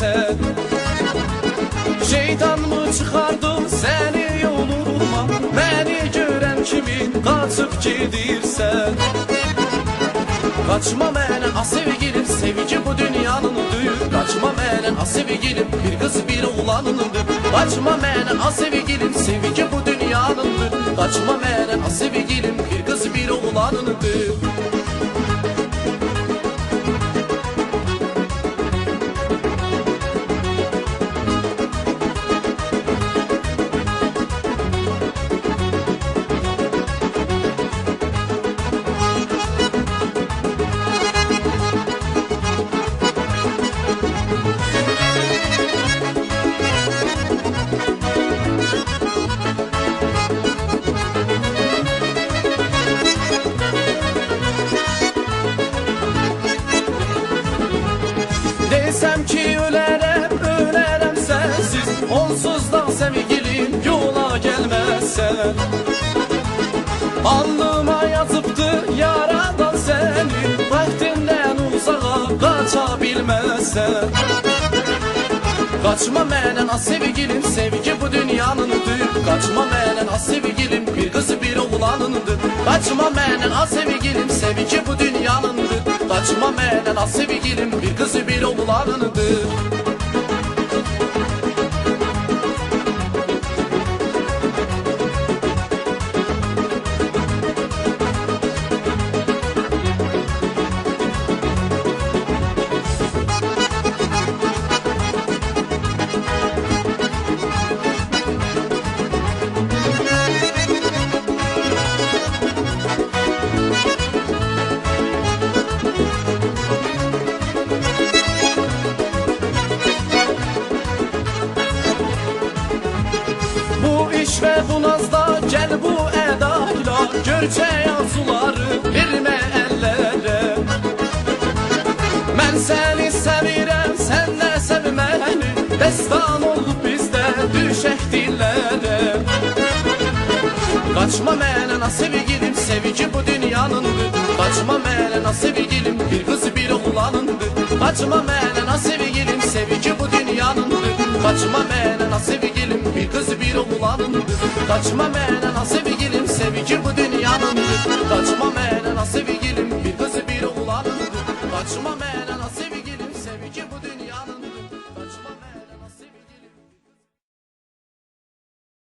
Sen. Şeytan mı çıkardı seni yoluma Beni gören kimin kaçıp gidirsen? Kaçma menen a sevgilim Sevici bu dünyanındır Kaçma menen a sevgilim Bir kız bir oğlanındır Kaçma menen a sevgilim Sevici bu dünyanındır Kaçma menen a sevgilim Bir kız bir oğlanındır Desem ki ölerem ölerem sensiz. Onsuz da sevgilim yola gelmezsen Alnıma yazıptı yaradan seni. Vaktinden uzağa kaçabilmezsen Kaçma menen a sevgilim sevgi bu dünyanındır. Kaçma menen a sevgilim bir kızı bir oğlanındır. Kaçma menen a sevgilim sevgi bu dünyanındır Kaçma menen a sevgilim bir kızı bir oğlanındır Ve bu nazda gel bu edayla. Görçe yazıları verme ellere. Ben seni sevirem sen de sev beni Destan olup bizde düşek dillere. Kaçma menen a sevgilim sevici bu dünyanındır Kaçma menen a sevgilim bir kız bir oğlanındır Kaçma menen a sevgilim sevici bu dünyanındır Kaçma menen a sevgilim bir umulanındır Kaçma mene nasıl sevgilim sevgir bu dünyanındır Kaçma mene nasıl sevgilim bir kızı bir umulanındır Kaçma mene